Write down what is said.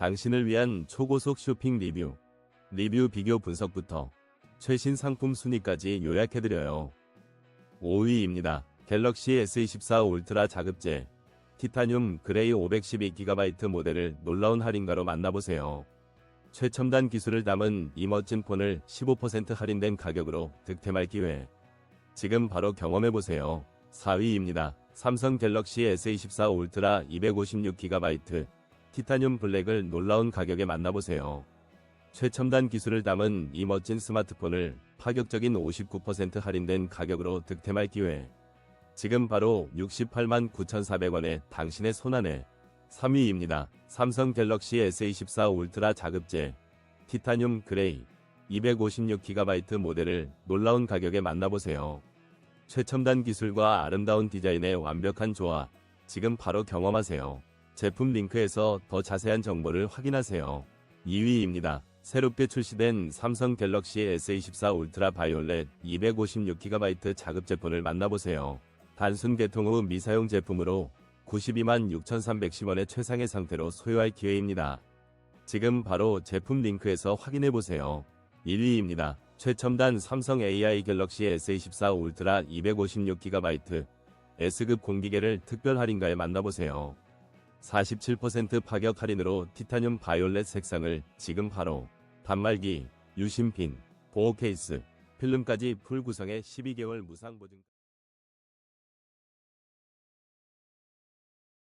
당신을 위한 초고속 쇼핑 리뷰, 리뷰 비교 분석부터 최신 상품 순위까지 요약해드려요. 5위입니다. 갤럭시 S24 울트라 자급제 티타늄 그레이 512GB 모델을 놀라운 할인가로 만나보세요. 최첨단 기술을 담은 이 멋진 폰을 15% 할인된 가격으로 득템할 기회. 지금 바로 경험해보세요. 4위입니다. 삼성 갤럭시 S24 울트라 256GB 티타늄 블랙을 놀라운 가격에 만나보세요. 최첨단 기술을 담은 이 멋진 스마트폰을 파격적인 59% 할인된 가격으로 득템할 기회. 지금 바로 68만 9,400원에 당신의 손안에 3위입니다. 삼성 갤럭시 S24 울트라 자급제 티타늄 그레이 256GB 모델을 놀라운 가격에 만나보세요. 최첨단 기술과 아름다운 디자인의 완벽한 조화. 지금 바로 경험하세요. 제품 링크에서 더 자세한 정보를 확인하세요. 2위입니다. 새롭게 출시된 삼성 갤럭시 S24 울트라 바이올렛 256GB 자급제폰을 만나보세요. 단순 개통 후 미사용 제품으로 92만 6,310원의 최상의 상태로 소유할 기회입니다. 지금 바로 제품 링크에서 확인해보세요. 1위입니다. 최첨단 삼성 AI 갤럭시 S24 울트라 256GB S급 공기계를 특별 할인가에 만나보세요. 47% 파격 할인으로 티타늄 바이올렛 색상을 지금 바로 단말기, 유심핀, 보호 케이스, 필름까지 풀 구성의 12개월 무상 보증